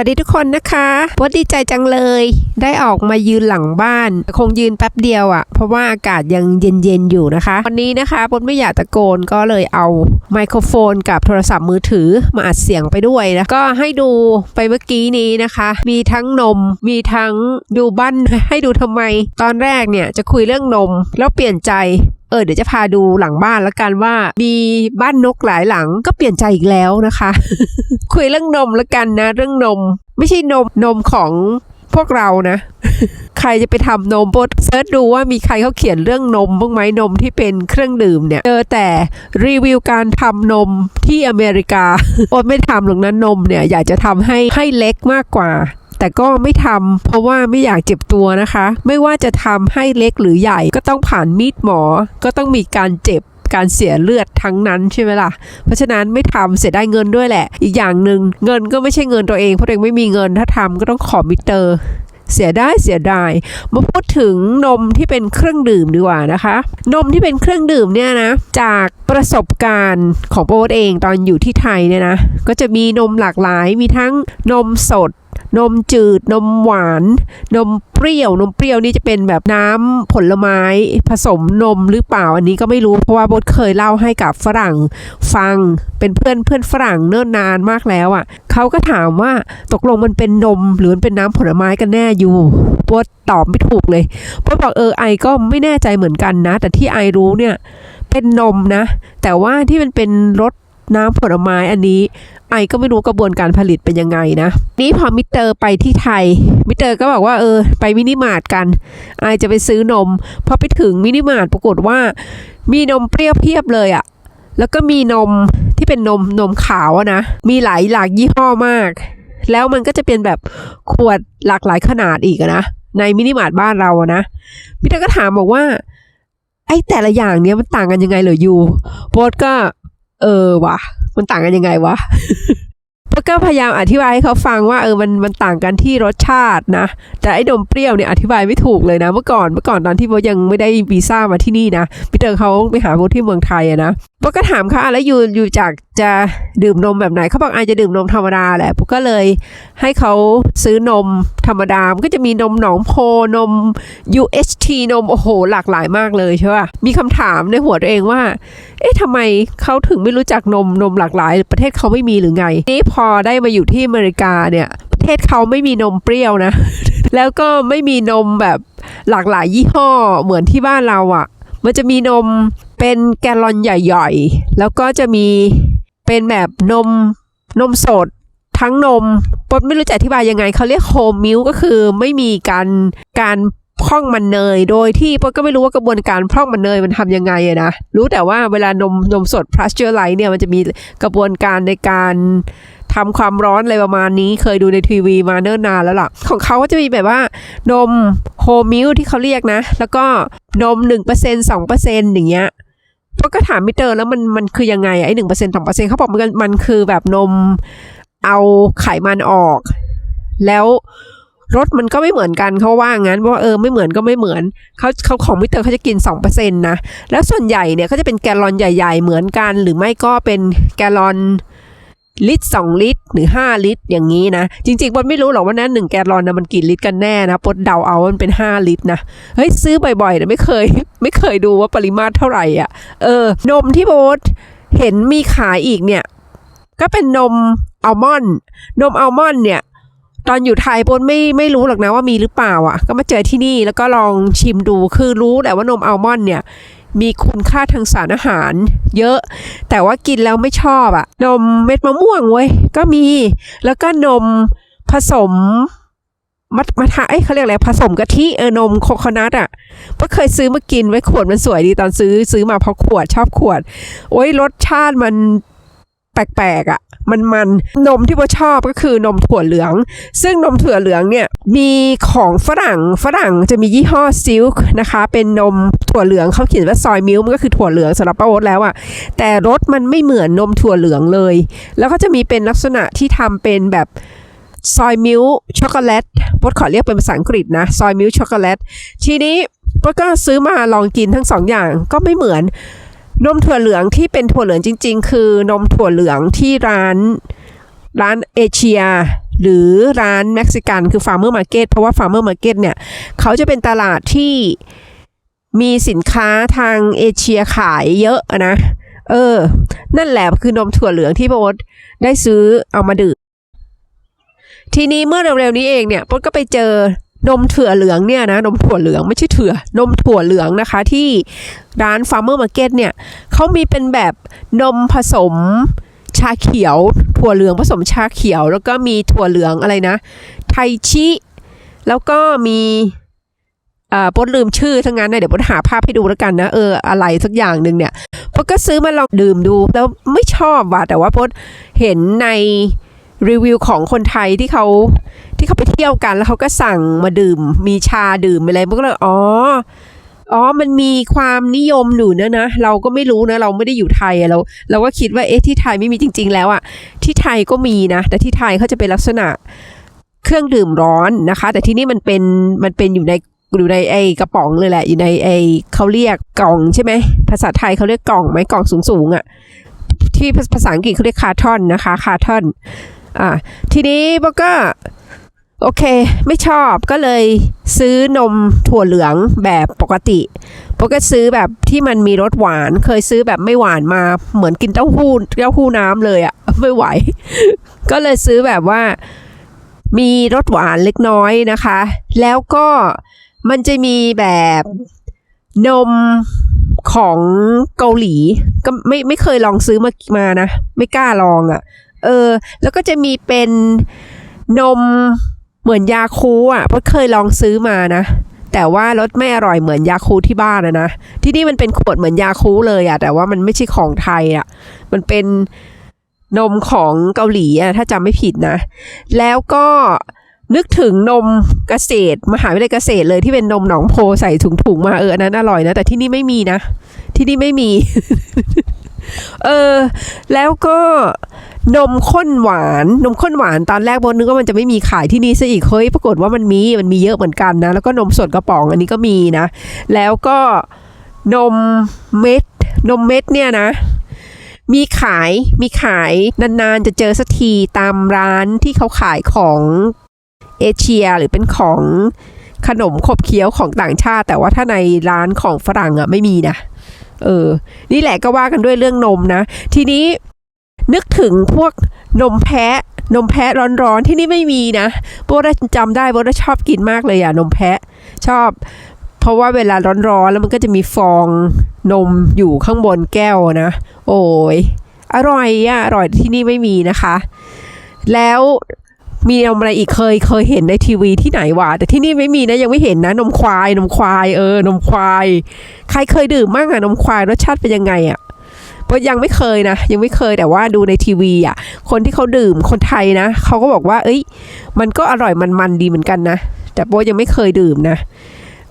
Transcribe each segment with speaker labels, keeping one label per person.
Speaker 1: สวัสดีทุกคนนะคะวดดีใจจังเลย ได้ออกมายืนหลังบ้าน คงยืนแป๊บเดียวอะ่ะ เพราะว่าอากาศยังเย็นๆอยู่นะคะ วันนี้นะคะปดไม่อยากตะโกนก็เลยเอาไมโครโฟนกับโทรศัพท์มือถือมาอัดเสียงไปด้วยนะ ก็ให้ดูไปเมื่อกี้นี้นะคะ มีทั้งนม มีทั้งดูบ้านให้ดูทำไม ตอนแรกเนี่ยจะคุยเรื่องนม แล้วเปลี่ยนใจ เออเดี๋ยวจะพาดูหลังบ้านแล้วกันว่า มีบ้านนกหลายหลังก็เปลี่ยนใจอีกแล้วนะคะ คุยเรื่องนมแล้วกันนะ เรื่องนม ไม่ใช่นมนมของพวกเรานะ ใครจะไปทำนมโบดเซิร์ชดูว่ามีใครเขาเขียนเรื่องนมบ้างไหมนมที่เป็นเครื่องดื่มเนี่ยเจอแต่รีวิวการทำนมที่อเมริกาโอดไม่ทำหรอกนะนมเนี่ยอยากจะทำให้ให้เล็กมากกว่า แต่ก็ไม่ทำเพราะว่าไม่อยากเจ็บตัวนะคะ ไม่ว่าจะทำให้เล็กหรือใหญ่ก็ต้องผ่านมีดหมอ ก็ต้องมีการเจ็บการเสียเลือดทั้งนั้นใช่ไหมล่ะ เพราะฉะนั้นไม่ทำเสียได้เงินด้วยแหละ อีกอย่างหนึ่งเงินก็ไม่ใช่เงินตัวเอง เพราะเองไม่มีเงินถ้าทำก็ต้องขอมิเตอร์ เสียได้เสียดายมาพูดถึงนมที่เป็นเครื่องดื่มดีกว่านะคะ นมที่เป็นเครื่องดื่มเนี่ยนะ จากประสบการณ์ของโป๊ตเองตอนอยู่ที่ไทยเนี่ยนะ ก็จะมีนมหลากหลาย มีทั้งนมสด นมจืด นมหวาน นมเปรี้ยว นมเปรี้ยวนี่จะเป็นแบบน้ำผลไม้ผสมนมหรือเปล่า อันนี้ก็ไม่รู้เพราะว่าบทเคยเล่าให้กับฝรั่งฟัง เป็นเพื่อนเพื่อนฝรั่งเนิ่นนานมากแล้วอะ่ะเขาก็ถามว่าตกลงมันเป็นนมหรือมันเป็นน้ำผลไม้กันแน่อยู่บทตอบไม่ถูกเลยบทบอกเออไอก็ไม่แน่ใจเหมือนกันนะ แต่ที่ไอรู้เนี่ยเป็นนมนะ แต่ว่าที่มันเป็นรส น้ำผลไม้อันนี้ ไอก็ไม่รู้กระบวนการผลิตเป็นยังไงนะ นี่พอมิสเตอร์ไปที่ไทย มิสเตอร์ก็บอกว่าเออ ไปมินิมาร์ทกัน ไอจะไปซื้อนม พอไปถึงมินิมาร์ทปรากฏว่า มีนมเปรี้ยวเพียบเลยอะแล้วก็มีนมที่เป็นนมนมขาวนะ มีหลายหลากยี่ห้อมาก แล้วมันก็จะเป็นแบบขวดหลากหลายขนาดอีกนะ ในมินิมาร์ทบ้านเรานะ มิสเตอร์ก็ถามบอกว่า ไอ้แต่ละอย่างเนี้ยมันต่างกันยังไงเหรอยูโบทก็ เออว่ะมันต่างกันยังไงวะแล้วก็พยายามอธิบายให้เขาฟังว่าเออมันมันต่างกันที่รสชาตินะ แต่ไอ้นมเปรี้ยวเนี่ยอธิบายไม่ถูกเลยนะ เมื่อก่อนเมื่อก่อนตอนที่โบายังไม่ได้วีซ่ามาที่นี่นะพี่เตอร์เขาไปหาโบทที่เมืองไทยอะนะ โบทก็ถามเขาอะแล้วอยู่อยู่จากจะดื่มนมแบบไหนเขาบอกอาจจะดื่มนมธรรมดาแหละโบทก็เลยให้เขาซื้อนมธรรมดามันก็จะมีนมหนองโพนม UHT นมโอ้โห หลากหลายมากเลยใช่ป่ะมีคำถามในหัวตัวเองว่า เอ๊ะทำไมเขาถึงไม่รู้จักนมนมหลากหลาย ประเทศเขาไม่มีหรือไง นี่พอได้มาอยู่ที่อเมริกาเนี่ย ประเทศเขาไม่มีนมเปรี้ยวนะ แล้วก็ไม่มีนมแบบหลากหลายยี่ห้อเหมือนที่บ้านเราอะ่ะมันจะมีนม เป็นแกลลอนใหญ่ๆ แล้วก็จะมีเป็นแบบนมนมสด ทั้งนมปดไม่รู้จะอธิบายยังไงเขาเรียกโฮมมิลก็คือไม่มีการการพร่องมันเนย โดยที่ปดก็ไม่รู้ว่ากระบวนการพร่องมันเนยมันทำยังไงนะ รู้แต่ว่าเวลานมนมสด pasteurized เนี่ยมันจะมีกระบวนการในการทำความร้อนอะไรประมาณนี้เคยดูในทีวีมาเนิ่นนานแล้วล่ะ ของเขาก็จะมีแบบว่านมโฮมมิลที่เขาเรียกนะ แล้วก็นม 1% 2%อย่างเงี้ย กก็ถามมิเตอร์แล้วมันมันคือยังไงอะไอ้หนึ่งเปอร์เซ็นต์สองเปอร์เซ็นต์เขาบอกมันมันคือแบบนมเอาไขมันออก แล้วรสมันก็ไม่เหมือนกันเขาว่างั้นเพราะว่าเออไม่เหมือนก็ไม่เหมือนเขาเขาของมิเตอร์เขาจะกินสองเปอร์เซ็นต์นะแล้วส่วนใหญ่เนี่ยเขาจะเป็นแกลลอนใหญ่ ๆ เหมือนกัน หรือไม่ก็เป็นแกลลอน ลิตรสองลิตรหรือห้าลิตร อย่างนี้นะ จริงๆปดไม่รู้หรอกว่านั้นหนึ่งแกลลอนนะมันกี่ลิตรกันแน่นะปดเดาเอาว่ามันเป็นห้าลิตรนะเฮ้ยซื้อบ่อยๆแต่ไม่เคย ไม่เคยดูว่าปริมาตรเท่าไหร่อะเออนมที่โบทเห็นมีขายอีกเนี่ย ก็เป็นนมอัลมอนด์นมอัลมอนด์เนี่ยตอนอยู่ไทยโบทไม่ไม่รู้หรอกนะว่ามีหรือเปล่าอะ ก็มาเจอที่นี่แล้วก็ลองชิมดูคือรู้แหละว่านมอัลมอนด์เนี่ย มีคุณค่าทางสารอาหารเยอะ แต่ว่ากินแล้วไม่ชอบอะนมเม็ดมะม่วงเว้ยก็มี แล้วก็นมผสมมัทมัทะเอ้ยเขาเรียกอะไรผสมกะทิเออนมโคคอนัทอะก็เคยซื้อมากินไว้ขวดมันสวยดีตอนซื้อซื้อมาเพราะขวดชอบขวด โอ้ยรสชาติมัน ปลกๆอะ่ะมันมันนมที่ว่าชอบก็คือนมถั่วเหลือง ซึ่งนมถั่วเหลืองเนี่ยมีของฝรั่งฝรั่งจะมียี่ห้อซิลค์นะคะเป็นนมถั่วเหลืองเขาเขียนว่าซอยมิลมันก็คือถั่วเหลืองสำหรับป้าโอ๊ตแล้วอะ่ะแต่รสมันไม่เหมือนนมถั่วเหลืองเลย แล้วก็จะมีเป็นลักษณะที่ทำเป็นแบบซอยมิลช็อกโกแลตบดขอเรียกเป็นภาษาอังกฤษนะซอยมิลช็อกโกแลตทีนี้แล้วก็ซื้อมาลองกินทั้งสองอย่างก็ไม่เหมือน นมถั่วเหลืองที่เป็นถั่วเหลืองจริง ๆ คือนมถั่วเหลืองที่ร้าน ร้านเอเชีย หรือร้านเม็กซิกันคือ Farmer Market เก็ตเพราะว่า Farmer Market เก็ตเนี่ย เขาจะเป็นตลาดที่มีสินค้าทางเอเชียขายเยอะนะ เออ นั่นแหละคือนมถั่วเหลืองที่โบทได้ซื้อเอามาดื่มทีนี้เมื่อเร็วๆนี้เองเนี่ยโบทก็ไปเจอ นมถั่วเหลืองเนี่ยนะนมถั่วเหลืองไม่ใช่เถื่อนมถั่วเหลืองนะคะที่ร้าน Farmer Market เนี่ยเขามีเป็นแบบนมผสมชาเขียว ถั่วเหลืองผสมชาเขียว แล้วก็มีถั่วเหลืองอะไรนะ ไทชิ แล้วก็มีอ่าปดลืมชื่อทั้งนั้นนะเดี๋ยวปดหาภาพให้ดูแล้วกันนะเอออะไรสักอย่างหนึ่งเนี่ยปดก็ซื้อมาลองดื่มดูแล้วไม่ชอบว่ะแต่ว่าปดเห็นใน รีวิวของคนไทยที่เขาที่เขาไปเที่ยวกันแล้วเขาก็สั่งมาดื่ม มีชาดื่มอะไรปดก็เลยอ๋ออ๋อ มันมีความนิยมอยู่นะนะ เราก็ไม่รู้นะ เราไม่ได้อยู่ไทยเราเราก็คิดว่าเอ๊ะที่ไทยไม่มีจริง ๆ แล้วอะที่ไทยก็มีนะ แต่ที่ไทยเขาจะเป็นลักษณะเครื่องดื่มร้อนนะคะ แต่ที่นี่มันเป็นมันเป็นอยู่ในอยู่ในไอกระป๋องเลยแหละ อยู่ในไอเขาเรียกกล่องใช่ไหมภาษาไทยเขาเรียกกล่องไหมกล่องสูงๆอะ่ะที่ภาษาอังกฤษเขาเรียกคาร์ทอนนะคะคาร์ทอน อ่าทีนี้โบก็โอเค ไม่ชอบก็เลยซื้อนมถั่วเหลืองแบบปกติโบก็ซื้อแบบที่มันมีรสหวาน เคยซื้อแบบไม่หวานมาเหมือนกินเต้าหู้เต้าหู้น้ำเลยอะ่ะไม่ไหว ก็เลยซื้อแบบว่ามีรสหวานเล็กน้อยนะคะ แล้วก็มันจะมีแบบนมของเกาหลี ก็ไม่ไม่เคยลองซื้อมามานะ ไม่กล้าลองอะ่ะ เออ แล้วก็จะมีเป็นนมเหมือนยาคูอะพราะเคยลองซื้อมานะ แต่ว่ารสไม่อร่อยเหมือนยาคูที่บ้านนะนะ ที่นี่มันเป็นขวดเหมือนยาคูเลยอะ่ะ แต่ว่ามันไม่ใช่ของไทยอะ่ะ มันเป็นนมของเกาหลีอะถ้าจำไม่ผิดนะ แล้วก็ นึกถึงนมเกษตร มหาวิทยาลัยเกษตรเลยที่เป็นนมหนองโพใส่ถุงๆมาเอออันนั้นอร่อยนะแต่ที่นี่ไม่มีนะ ที่นี่ไม่มี เออ แล้วก็นมข้นหวาน นมข้นหวานตอนแรกโบนึกว่ามันจะไม่มีขายที่นี่ซะอีกเฮ้ยปรากฏว่ามันมีมันมีเยอะเหมือนกันนะ แล้วก็นมสดกระป๋องอันนี้ก็มีนะ แล้วก็นมเม็ด นมเม็ดเนี่ยนะมีขายมีขายนานๆจะเจอสักทีตามร้านที่เขาขายของ เอเชียหรือเป็นของขนมขบเคี้ยวของต่างชาติ แต่ว่าถ้าในร้านของฝรั่งอะไม่มีนะ เออ นี่แหละก็ว่ากันด้วยเรื่องนมนะ ทีนี้นึกถึงพวกนมแพะ นมแพะร้อนๆที่นี่ไม่มีนะโบได้จำได้โบได้ชอบกินมากเลยอะนมแพะชอบ เพราะว่าเวลาร้อนๆแล้วมันก็จะมีฟองนมอยู่ข้างบนแก้วนะ โอ้ยอร่อยอะอร่อยที่นี่ไม่มีนะคะ แล้ว มีนมอะไรอีกเคยเคยเห็นในทีวีที่ไหนวะแต่ที่นี่ไม่มีนะยังไม่เห็นนะ นมควาย นมควายเออนมควาย ใครเคยดื่มบ้างอะนมควายรสชาติเป็นยังไงอะเพราะยังไม่เคยนะ ยังไม่เคยแต่ว่าดูในทีวีอะคนที่เขาดื่มคนไทยนะเขาก็บอกว่า เอ้ย มันก็อร่อยมันๆดีเหมือนกันนะ แต่โบยังไม่เคยดื่มนะ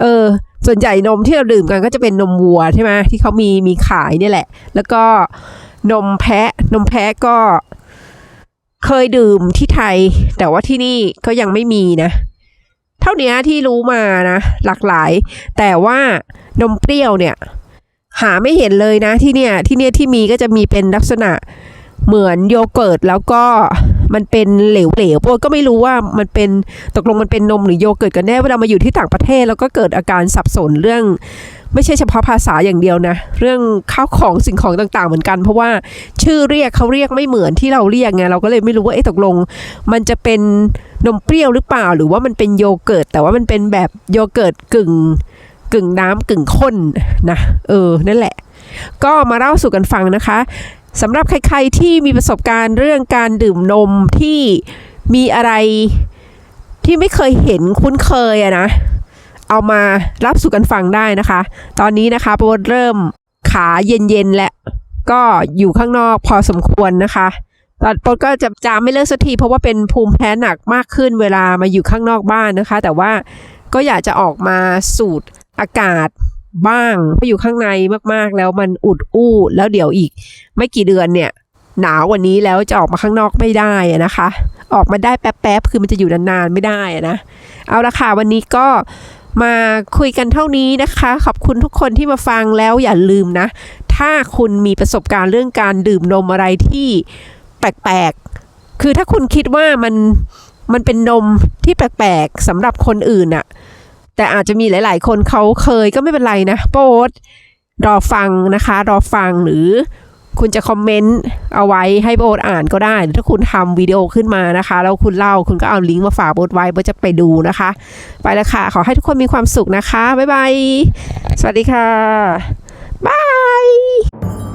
Speaker 1: เออ ส่วนใหญ่นมที่เราดื่มกันก็จะเป็นนมวัวใช่ไหมที่เขามีมีขายนี่แหละ แล้วก็นมแพะนมแพะก็ เคยดื่มที่ไทย แต่ว่าที่นี่ก็ยังไม่มีนะ เท่านี้ที่รู้มานะ หลากหลาย แต่ว่านมเปรี้ยวเนี่ย หาไม่เห็นเลยนะที่เนี่ยที่เนี่ยที่มีก็จะมีเป็นลักษณะเหมือนโยเกิร์ตแล้วก็ มันเป็นเหลวๆโปรก็ไม่รู้ว่ามันเป็นตกลงมันเป็นนมหรือโยเกิร์ตกันแน่เวลามาอยู่ที่ต่างประเทศ แล้วก็เกิดอาการสับสนเรื่อง ไม่ใช่เฉพาะภาษาอย่างเดียวนะ เรื่องข้าวของสิ่งของต่างๆเหมือนกัน เพราะว่าชื่อเรียกเขาเรียกไม่เหมือนที่เราเรียกไงเราก็เลยไม่รู้ว่าเอ๊ะตกลง มันจะเป็นนมเปรี้ยวหรือเปล่า หรือว่ามันเป็นโยเกิร์ตแต่ว่ามันเป็นแบบโยเกิร์ตกึ่งกึ่งน้ำกึ่งข้นนะเออนั่นแหละ ก็มาเล่าสู่กันฟังนะคะ สำหรับใครๆที่มีประสบการณ์เรื่องการดื่มนมที่มีอะไรที่ไม่เคยเห็นคุ้นเคยอะนะ เอามารับสู่กันฟังได้นะคะ ตอนนี้นะคะโปรเริ่มขาเย็นๆและก็อยู่ข้างนอกพอสมควรนะคะตอนปรก็จะจามไม่เลิกสักทีเพราะว่าเป็นภูมิแพ้หนักมากขึ้นเวลามาอยู่ข้างนอกบ้านนะคะ แต่ว่าก็อยากจะออกมาสูดอากาศ บ้างเพราะอยู่ข้างในมากๆ แล้วมันอุดอู้ แล้วเดี๋ยวอีก ไม่กี่เดือนเนี่ยหนาวกว่านี้แล้วจะออกมาข้างนอกไม่ได้นะคะ ออกมาได้แป๊บๆ คือมันจะอยู่นานๆ ไม่ได้นะ เอาละค่ะวันนี้ก็มาคุยกันเท่านี้นะคะ ขอบคุณทุกคนที่มาฟังแล้วอย่าลืมนะ ถ้าคุณมีประสบการณ์เรื่องการดื่มนมอะไรที่แปลกๆ คือถ้าคุณคิดว่ามันมันเป็นนมที่แปลกๆสำหรับคนอื่นอะ แต่อาจจะมีหลาย ๆ คนเขาเคยก็ไม่เป็นไรนะโปรดรอฟังนะคะ รอฟังหรือคุณจะคอมเมนต์เอาไว้ให้โบทอ่านก็ได้ หรือถ้าคุณทำวิดีโอขึ้นมานะคะ แล้วคุณเล่าคุณก็เอาลิงก์มาฝากโบทไว้โบทจะไปดูนะคะ ไปแล้วค่ะ ขอให้ทุกคนมีความสุขนะคะ บ๊ายบาย สวัสดีค่ะ บาย